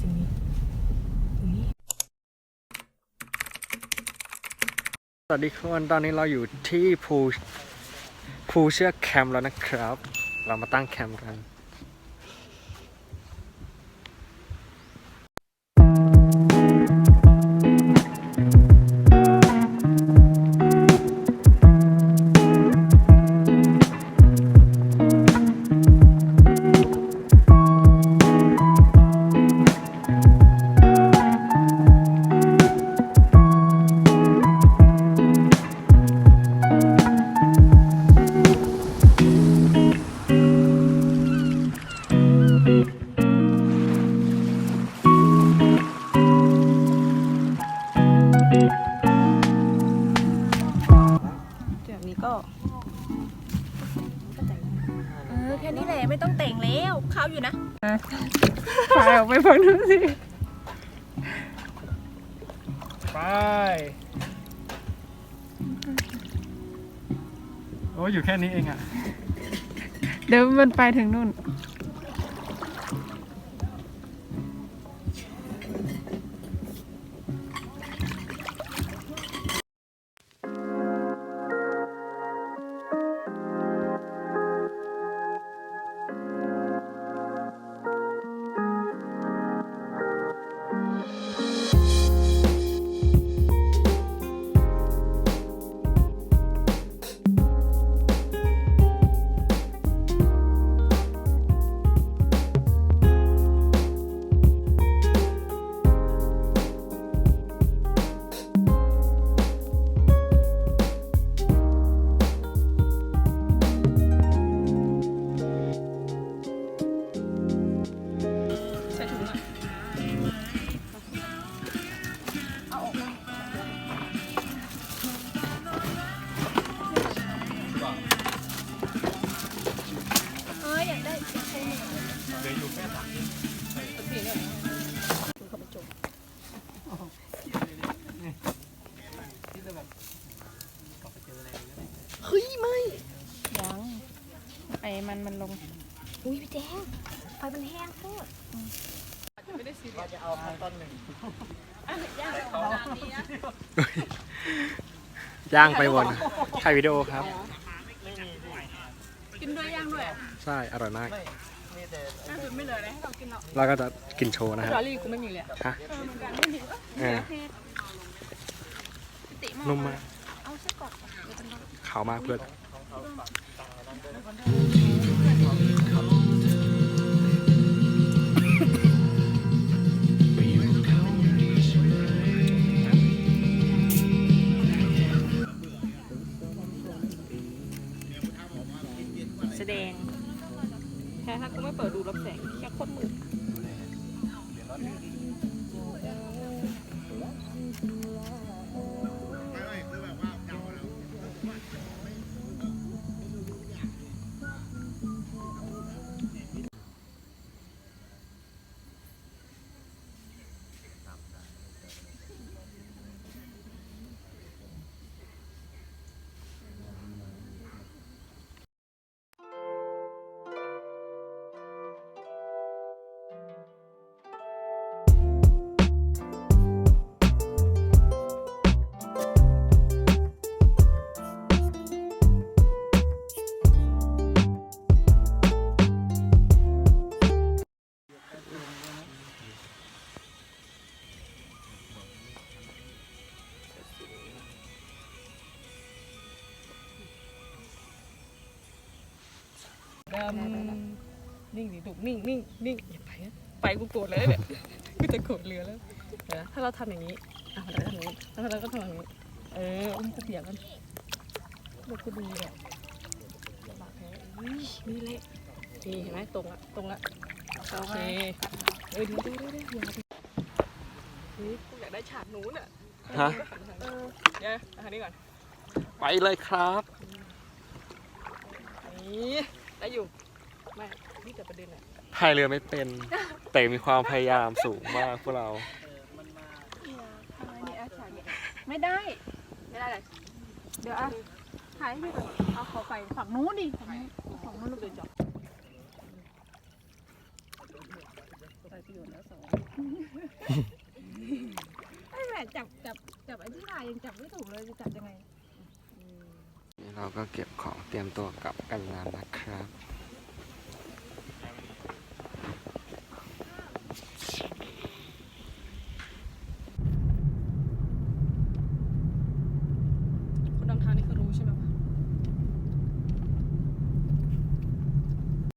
สิ่งนี้สวัสดีทุกคนตอนนี้เราอยู่ที่ภูภูเชือกแคมป์แล้วนะครับ เรามาตั้งแคมป์กัน ก็เออแค่นี้แหละไม่ต้องแต่งแล้วเข้าอยู่นะไปออกไปฝั่งนู้นสิ ไป โอ้ยอยู่แค่นี้เองอะเดี๋ยวมันไปถึงนู่น เดี๋ยอยู่แค่สามโอเคเนี่ยคุณเข้าไปเฮ้ยไม่ยังไอ้มันมันลง อุ้ยพี่แจ๊คไฟมันแห้งโคตรย่างไปวนถ่ายวิดีโอครับ กินด้วยย่างด้วย ใช่ อร่อยมาก น่าจะไม่เหลืออะไรให้เรากินหรอกเราก็จะกินโชว์นะฮะจอรี่กูไม่มีเลยอะฮะเออเหมือนกันไม่มีเออติมากนุ่มมากเอาไส้กรอกเดี๋ยวจะลองขาวมากเพื่อน นิ่งดิถูกนิ่งนิ่งนิ่งอย่าไปนะไปกูโกรธเลยเนี่ยกูจะโกรธเรือแล้วเดี๋ยวนะถ้าเราทำอย่างนี้อะเราทำอย่างนี้แล้วเราก็ทำอย่างนี้เอออุ้มกูเปียกกันเดี๋ยวกูดูเนี่ยลำบากแท้อุ้ยนี่แหละนี่เห็นไหมตรงละตรงละโอเคเออเดี๋ยวเดี๋ยวเดี๋ยวเดี๋ยวอย่าไปเฮ้ยกูอยากได้ฉากนู้นอะฮะเออเดี๋ยวเอาอันนี้ก่อนไปเลยครับนี่ได้อยู่ ไม่นี่แต่ประเด็นอะพายเรือไม่เป็น แต่มีความพยายามสูงมากพวกเรานี่อะฉากนี้ไม่ได้ ไม่ได้เลยเดี๋ยวอะถ่ายให้พี่ก่อนเอาขอไปฝั่งนู้นดิฝั่งนู้นฝั่งนู้นลูกเดินจับใส่ประโยชน์แล้วสองไอ้แหละจับจับจับไอ้ที่ถ่ายยังจับไม่ถูกเลยจะจับยังไงนี่เราก็เก็บของเตรียมตัวกลับกันแล้วนะครับ